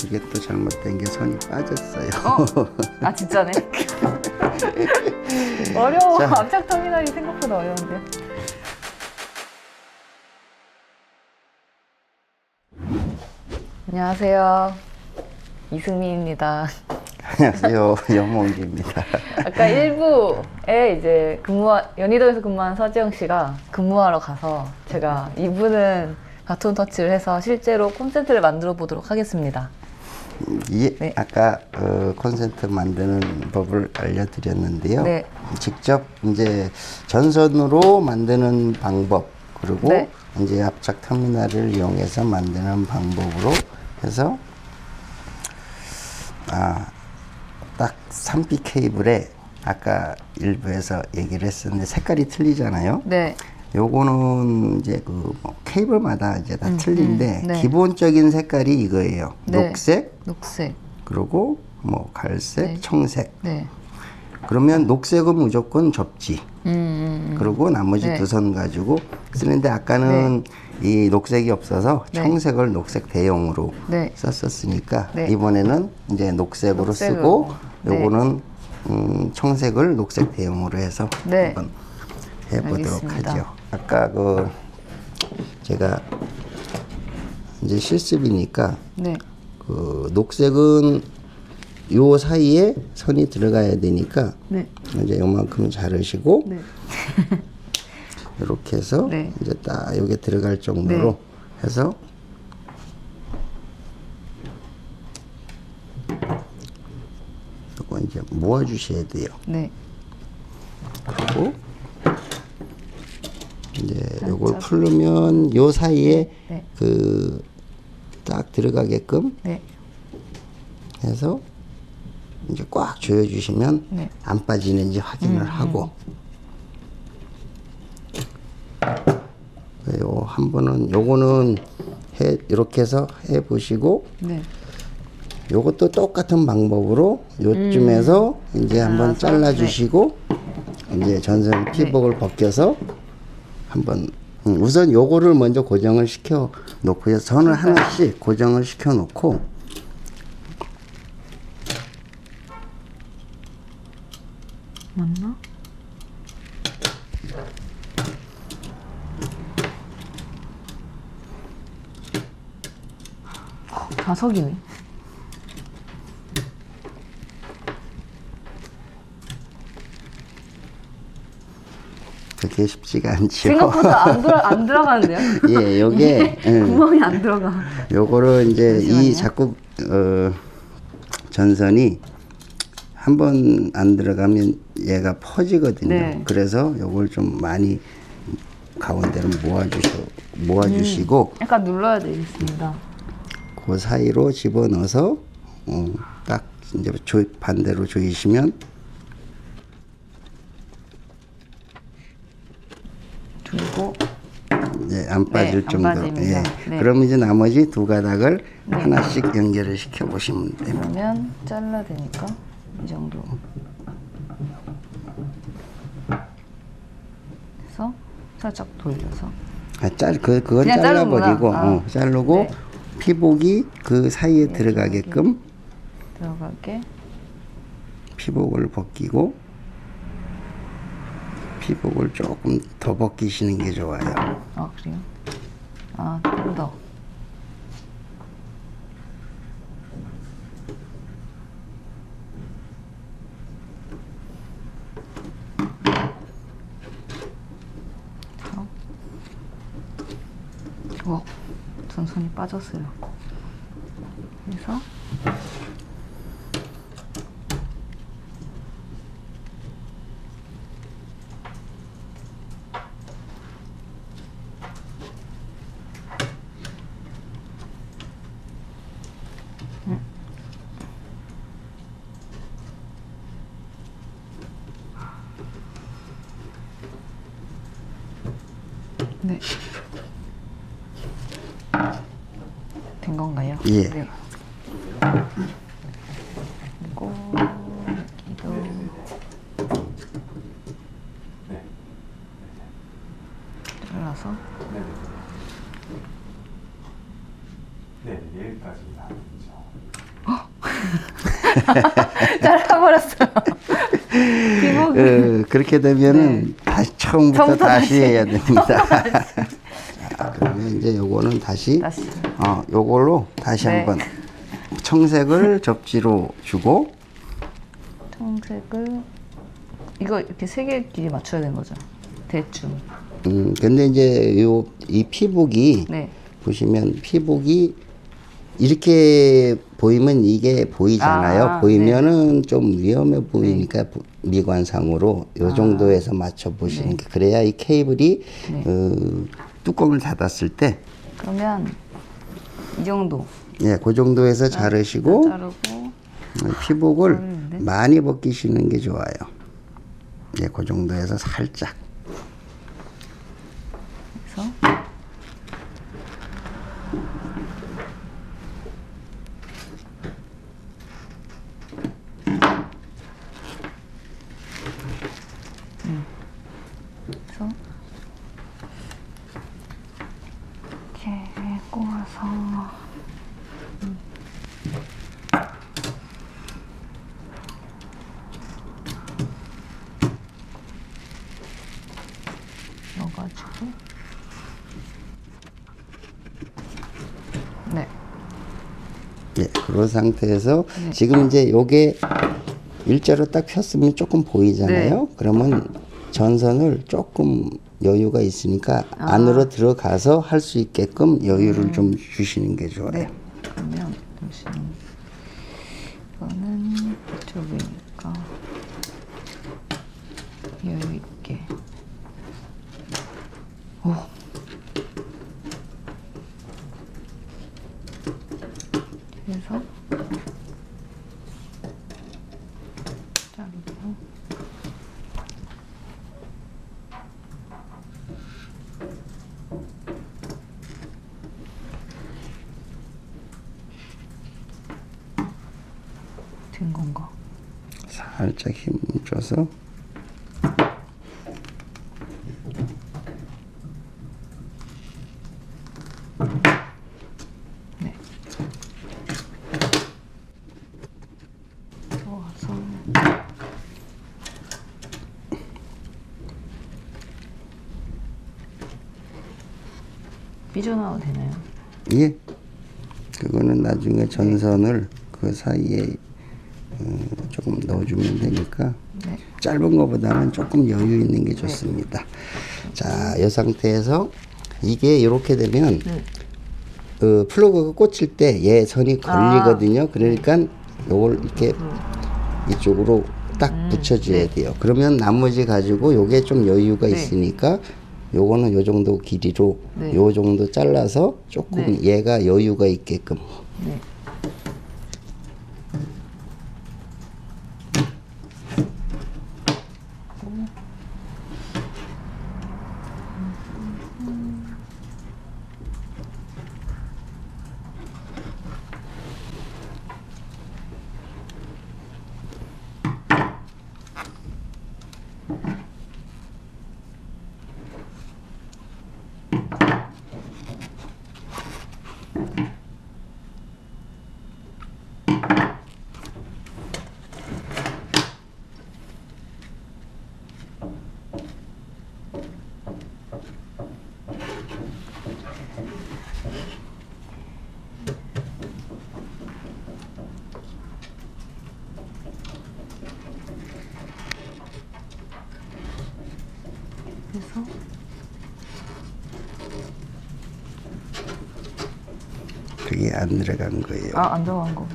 그게 또 잘못된 게 손이 빠졌어요. 어? 아 진짜네. 어려워. 자. 압착 터미널이 생각보다 어려운데요. 안녕하세요. 이승민입니다. 안녕하세요. 염홍기입니다. 아까 1부에 이제 근무 연희동에서 근무하는 서지영 씨가 근무하러 가서 제가 2부는 바톤 터치를 해서 실제로 콘센트를 만들어 보도록 하겠습니다. 이 네. 아까 어, 콘센트 만드는 법을 알려드렸는데요. 네. 직접 이제 전선으로 만드는 방법 그리고 네. 이제 압착 터미널을 이용해서 만드는 방법으로 해서 아딱 3P 케이블에 아까 일부에서 얘기를 했었는데 색깔이 틀리잖아요. 네. 요거는 이제 그 뭐 케이블마다 이제 다 틀린데 네. 기본적인 색깔이 이거예요. 네. 녹색 녹색. 그리고 뭐 갈색, 네. 청색. 네. 그러면 녹색은 무조건 접지. 음, 음, 음. 그리고 나머지 네. 두선 가지고 쓰는데 아까는 이 녹색이 없어서 네. 청색을 녹색 대용으로 네. 썼었으니까 네. 이번에는 이제 녹색으로 녹색으로. 쓰고 네. 요거는 음, 청색을 녹색 대용으로 해서 네. 한번 해보도록 알겠습니다. 하죠. 아까 그 제가 이제 실습이니까 네. 그 녹색은 요 사이에 선이 들어가야 되니까 네. 이제 요만큼 자르시고 네. 이렇게 해서 네. 이제 딱 여기 들어갈 정도로 해서 이거 이제 모아 주셔야 돼요. 네. 그리고 이제 요걸 풀르면 요 사이에 네. 그딱 들어가게끔 네. 해서 이제 꽉 조여 주시면 네. 안 빠지는지 확인을 하고 요한 번은 요거는 해 이렇게 해서 해 보시고 네. 요것도 똑같은 방법으로 요쯤에서 이제 한번 잘라서, 잘라 주시고 이제 전선 피복을 벗겨서 한번 음, 우선 요거를 먼저 고정을 시켜 놓고요. 선을 하나씩 고정을 시켜 놓고 맞나? 어, 자석이네. 그게 쉽지가 않죠. 생각보다 안, 들어, 안 들어가는데요? 예, 요게 음, 구멍이 안 들어가. 요거를 이제 이 잠시만요. 자꾸 어, 전선이 한 번 안 들어가면 얘가 퍼지거든요. 네. 그래서 요걸 좀 많이 가운데로 모아주셔 모아주시고 약간 눌러야 되겠습니다. 그 사이로 집어 넣어서 어, 딱 이제 조, 반대로 조이시면 두고 이제 안 빠질 안 정도로. 예. 네. 그럼 이제 나머지 두 가닥을 하나씩 연결을 시켜 보시면 됩니다. 그러면 잘라 되니까 이 정도. 해서 살짝 돌려서. 아, 짤, 그, 그건 잘라버리고. 아. 어, 자르고, 네. 피복이 그 사이에 들어가게끔 들어가게. 피복을 벗기고, 피복을 조금 더 벗기시는 게 좋아요. 아 그래요? 아좀 더. 어, 전선이 빠졌어요. 그래서 네. 된 건가요? 예. 네. 그리고 여기도 잘라서 네, 내일까지 나누죠. 잘라버렸어요. 어, 그렇게 되면은 다시 처음부터 네. 처음부터 다시 다시. 해야 됩니다. 자, 그러면 이제 요거는 다시, 다시. 어, 요걸로 다시 네. 한번 청색을 접지로 주고 청색을 이거 이렇게 세개 길이 맞춰야 되는 거죠. 대충. 음, 근데 이제 요 이 피복이 네. 보시면 피복이 이렇게 보이면 이게 보이잖아요. 아, 보이면은 좀 위험해 보이니까 부- 미관상으로 요 정도에서 맞춰 보시는 게 그래야 이 케이블이 네. 어, 뚜껑을 닫았을 때 그러면 이 정도 예, 그 정도에서 자르시고 자르고 피복을 자르는데? 많이 벗기시는 게 좋아요. 예, 그 정도에서 살짝. 해서 음. 그래서 이렇게 꼬아서 음. 넣어가지고 네. 예, 그런 상태에서 네. 지금 이제 요게 일자로 딱 폈으면 조금 보이잖아요. 네. 그러면 전선을 조금 여유가 있으니까 아. 안으로 들어가서 할 수 있게끔 여유를 좀 주시는 게 좋아요. 음. 네. 그러면 잠시만. 이거는 이쪽이니까 여유 있게. 오. 그래서 자르고 된 건가? 살짝 힘 줘서 네. 좋아서 삐져나와도 되나요? 예. 그거는 나중에 전선을 그 사이에 어, 조금 넣어주면 되니까 네. 짧은 것보다는 조금 여유 있는 게 좋습니다. 자, 이 상태에서 이게 이렇게 되면 네. 그 플러그가 꽂힐 때 얘 선이 아. 걸리거든요. 그러니까 요걸 이렇게 이쪽으로 딱 붙여줘야 돼요. 그러면 나머지 가지고 요게 좀 여유가 네. 있으니까 요거는 요 정도 길이로 네. 요 정도 잘라서 조금 네. 얘가 여유가 있게끔 네. 그래서 그게 안 들어간 거예요. 아 안 들어간 거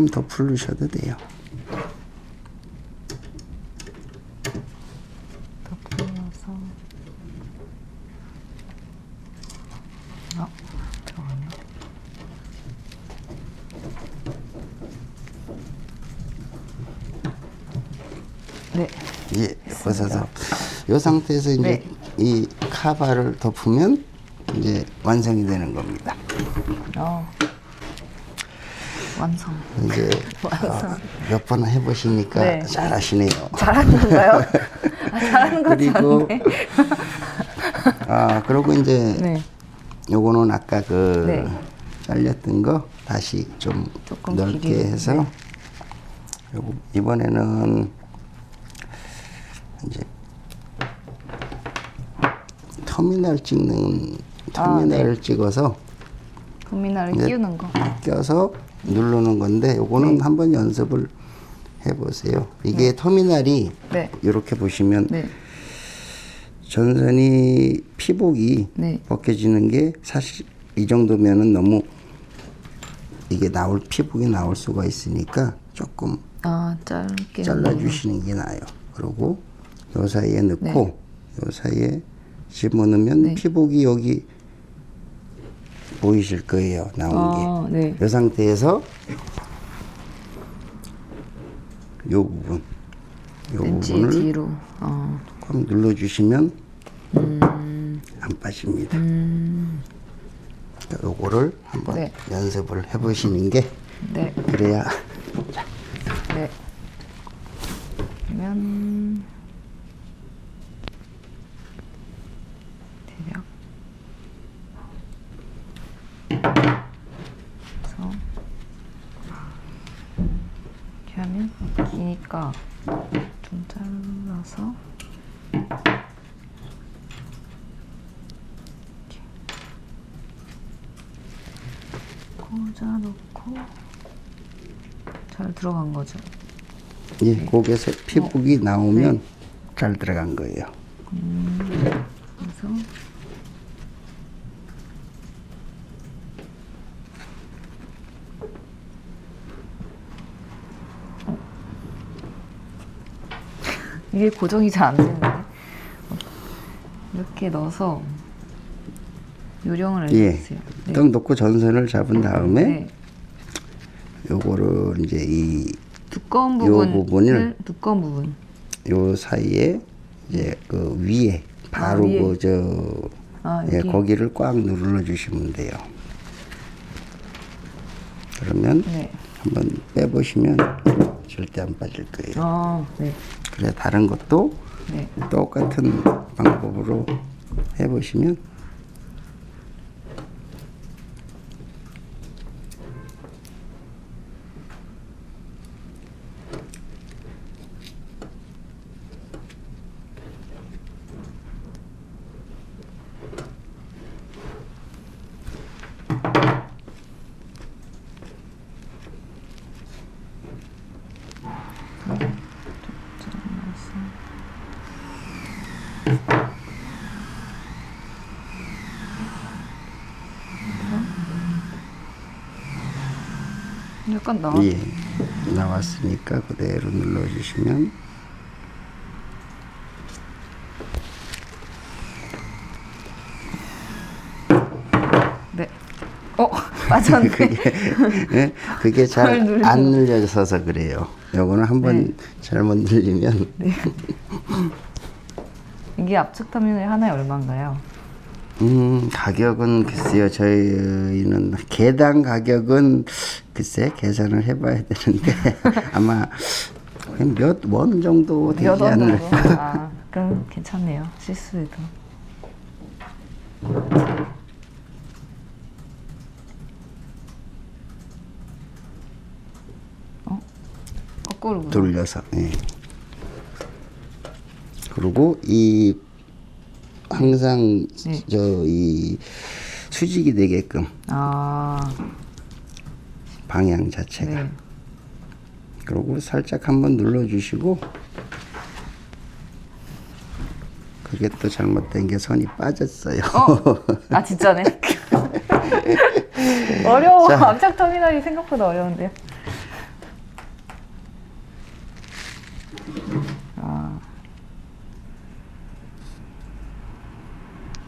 조금 더 풀으셔도 돼요. 더 불러서 아, 잠깐만요. 네. 예, 그래서 이 상태에서 이제 네. 이 카바를 덮으면 이제 완성이 되는 겁니다. 어. 완성. 이제 아, 몇번 해보시니까 네. 잘하시네요. 잘하는 건가요? 아, 잘하는 것 그리고. 아 그리고 이제 네. 요거는 아까 그 네. 잘렸던 거 다시 좀 넓게 길이로, 해서 네. 요거 이번에는 이제 터미널 찍는 터미널을 찍어서 터미널을 네. 끼우는 거. 껴서 누르는 건데 요거는 한번 연습을 해보세요. 이게 터미널이 네. 이렇게 보시면 네. 전선이 피복이 네. 벗겨지는 게 사실 이 정도면은 너무 이게 나올 피복이 나올 수가 있으니까 조금 아, 짧게. 잘라주시는 게 나아요. 그리고 요 사이에 넣고 네. 요 사이에 집어넣으면 네. 피복이 여기 보이실 거예요. 나온 아, 게. 네. 이 상태에서 요 부분 요 부분을 뒤로. 어. 조금 눌러주시면 음. 안 빠집니다. 자, 요거를 한번 네. 연습을 해보시는 게 네. 그래야 네. 그러면 대략 그래서 이렇게 하면 기니까 좀 이렇게 꽂아 놓고 잘 들어간 거죠. 예, 고개에서 피복이 어. 나오면 네. 잘 들어간 거예요. 그래서 이게 고정이 잘 안 되는데 어. 이렇게 넣어서 요령을 예, 알려주세요. 네. 딱 놓고 전선을 잡은 다음에 네. 요거를 이제 이 두꺼운 요 부분을 부분을 두꺼운 부분 요 사이에 이제 그 위에 바로 아, 위에. 그저 아, 예, 여기. 거기를 꽉 눌러 주시면 돼요. 그러면 네. 한번 빼보시면 절대 안 빠질 거예요. 아, 네. 그래 다른 것도 네. 똑같은 방법으로 해보시면 약간 나. 예 나왔으니까 그대로 눌러주시면 네. 어, 맞았네. 예? 그게 잘. 안 눌려져서 그래요. 요거는 한번 네. 잘못 눌리면 이게 압축 터미널 하나에 얼마인가요? 음, 가격은 글쎄요, 저희는 개당 가격은 글쎄 계산을 해봐야 되는데 아마 몇 원 정도 되지 몇원 않을. 정도? 아, 그럼 괜찮네요. 실수해도. 어? 거꾸로. 돌려서. 예. 그리고 이 항상 네. 저이 수직이 되게끔 아, 방향 자체가. 네. 그리고 살짝 한번 눌러주시고 그게 또 잘못된 게 선이 빠졌어요. 아, 진짜네. 어려워. 자. 압착 터미널이 생각보다 어려운데요. 아.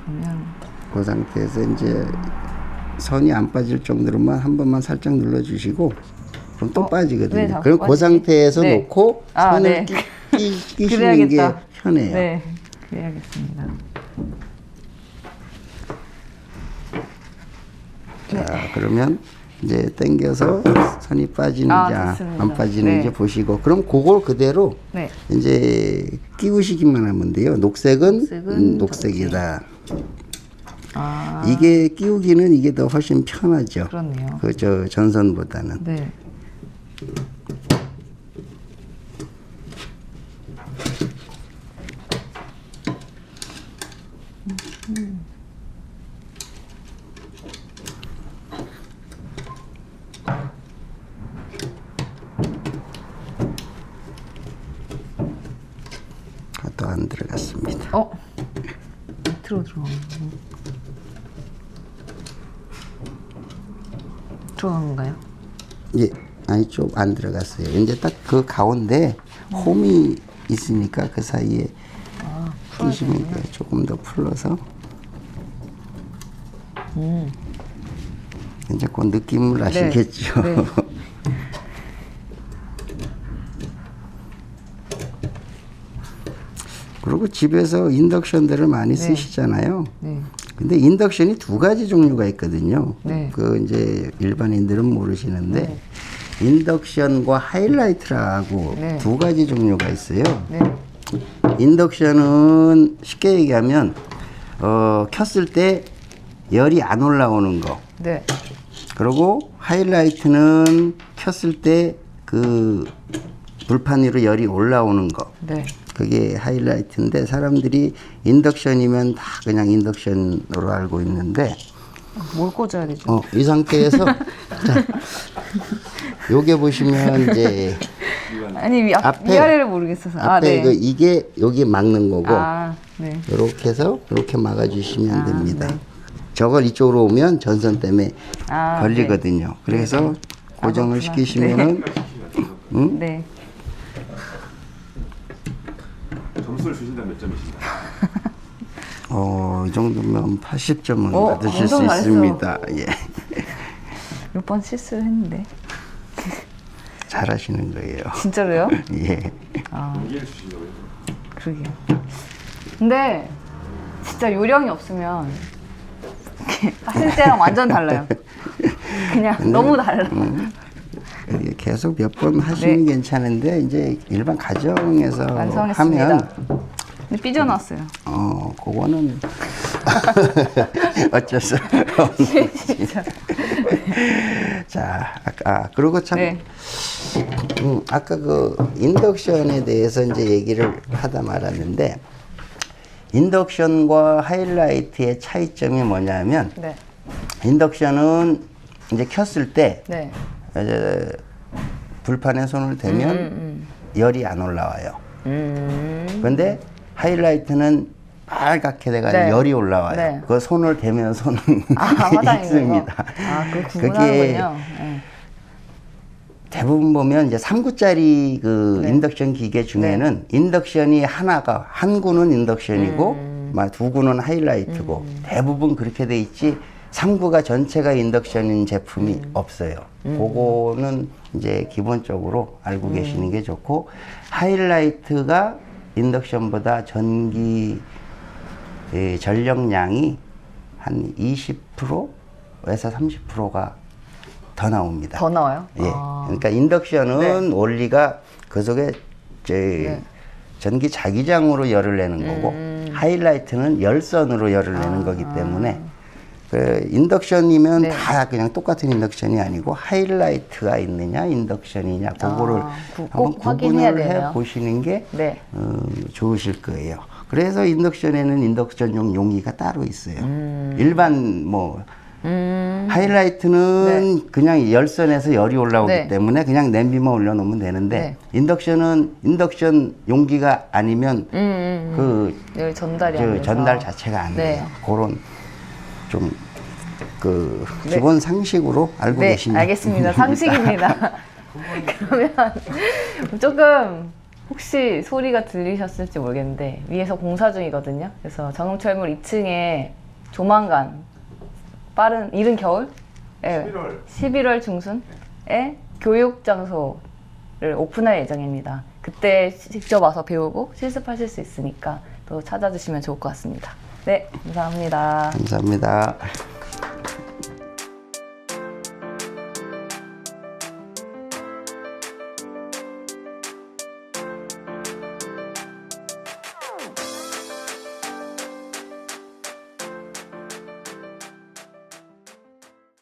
그러면 그 상태에서 이제 선이 안 빠질 정도로만 한 번만 살짝 눌러주시고 그럼 또 어, 빠지거든요. 왜 자꾸 그럼 그 빠지지? 상태에서 네. 놓고 아, 선을 네. 끼- 끼, 끼시는 게 그래야겠다. 편해요. 네, 그래야겠습니다. 자, 그러면 이제 당겨서 선이 빠지는지 아, 아, 좋습니다. 안 빠지는지 네. 보시고 그럼 그걸 그대로 네. 이제 끼우시기만 하면 돼요. 녹색은, 녹색은 음, 녹색이다. 아, 이게 끼우기는 이게 더 훨씬 편하죠. 그렇네요. 그저 전선보다는. 네. 더 안 들어갔습니다. 어? 들어 들어. 들어간 건가요? 예, 아니 좀 안 들어갔어요. 이제 딱 그 가운데 홈이 있으니까 그 사이에 아, 끼시면 돼요. 조금 더 풀러서. 음. 이제 그 느낌을 아시겠죠. 네. 그리고 집에서 인덕션들을 많이 쓰시잖아요. 네. 근데 인덕션이 두 가지 종류가 있거든요. 네. 그 이제 일반인들은 모르시는데 인덕션과 하이라이트라고 네. 두 가지 종류가 있어요. 네. 인덕션은 쉽게 얘기하면 어, 켰을 때 열이 안 올라오는 거. 네. 그리고 하이라이트는 켰을 때 그 불판 위로 열이 올라오는 거. 네. 그게 하이라이트인데 사람들이 인덕션이면 다 그냥 인덕션으로 알고 있는데 뭘 꽂아야 되죠? 어, 이 상태에서 자, 요게 보시면 이제 아니 위, 앞, 앞에- 위아래를 모르겠어서. 아, 앞에 네. 그 이게 여기 막는 거고 아, 네. 이렇게 해서 이렇게 막아주시면 아, 됩니다. 네. 저걸 이쪽으로 오면 전선 때문에 아, 걸리거든요. 그래서 고정을 그렇구나. 시키시면은 응? 점수를 주신다면 몇 점이신가요? 어, 이 정도면 80점은 어, 받으실 수 엄청 잘했어. 있습니다. 예. 몇 번 실수를 했는데. 잘하시는 거예요. 진짜로요? 예. 아? 그러게요. 근데 진짜 요령이 없으면 하실 때랑 완전 달라요. 그냥 너무 달라. 이게 계속 몇 번 하시면 네. 괜찮은데 이제 일반 가정에서 완성했습니다. 하면 근데 삐져나왔어요. 어 그거는 어쩔 수 진짜. 자 아까 아, 그리고 참 네. 음, 아까 그 인덕션에 대해서 이제 얘기를 하다 말았는데 인덕션과 하이라이트의 차이점이 뭐냐면 네. 인덕션은 이제 켰을 때 네. 이제 불판에 손을 대면 열이 안 올라와요. 음. 그런데 하이라이트는 빨갛게 돼가 네. 열이 올라와요. 네. 그 손을 대면 손은 아, 있습니다. 거. 아, 그 그게. 네. 대부분 보면 이제 3구짜리 그 네. 인덕션 기계 중에는 인덕션이 하나가 한 구는 인덕션이고 막두 구는 하이라이트고 대부분 그렇게 돼 있지 3구가 전체가 인덕션인 제품이 없어요. 그거는 이제 기본적으로 알고 계시는 게 좋고 하이라이트가 인덕션보다 전기 예, 전력량이 한 20%에서 30%가 더 나옵니다. 더 나와요? 예. 아. 그러니까 인덕션은 원리가 그 속에 저 네. 전기 자기장으로 열을 내는 거고 음. 하이라이트는 열선으로 열을 내는 거기 때문에 그 인덕션이면 아. 네. 다 그냥 똑같은 인덕션이 아니고 하이라이트가 있느냐 인덕션이냐 그거를 아, 구- 한번 구분을. 해 보시는 게 네. 어, 좋으실 거예요. 그래서 인덕션에는 인덕션용 용기가 따로 있어요. 일반 뭐 음. 하이라이트는 그냥 열선에서 열이 올라오기 네. 때문에 그냥 냄비만 올려놓으면 되는데 인덕션은 인덕션 용기가 아니면 음, 음, 그 여기 전달이 돼서. 전달 자체가 안 네. 돼요. 그런 좀그 네. 기본 상식으로 알고 네, 계신 알겠습니다. 상식입니다. 그러면 조금 혹시 소리가 들리셨을지 모르겠는데 위에서 공사 중이거든요. 그래서 정흥철물 2층에 조만간 빠른 이른 겨울 예, 11월 11월 중순에 교육 장소를 오픈할 예정입니다. 그때 직접 와서 배우고 실습하실 수 있으니까 또 찾아주시면 좋을 것 같습니다. 네, 감사합니다. 감사합니다.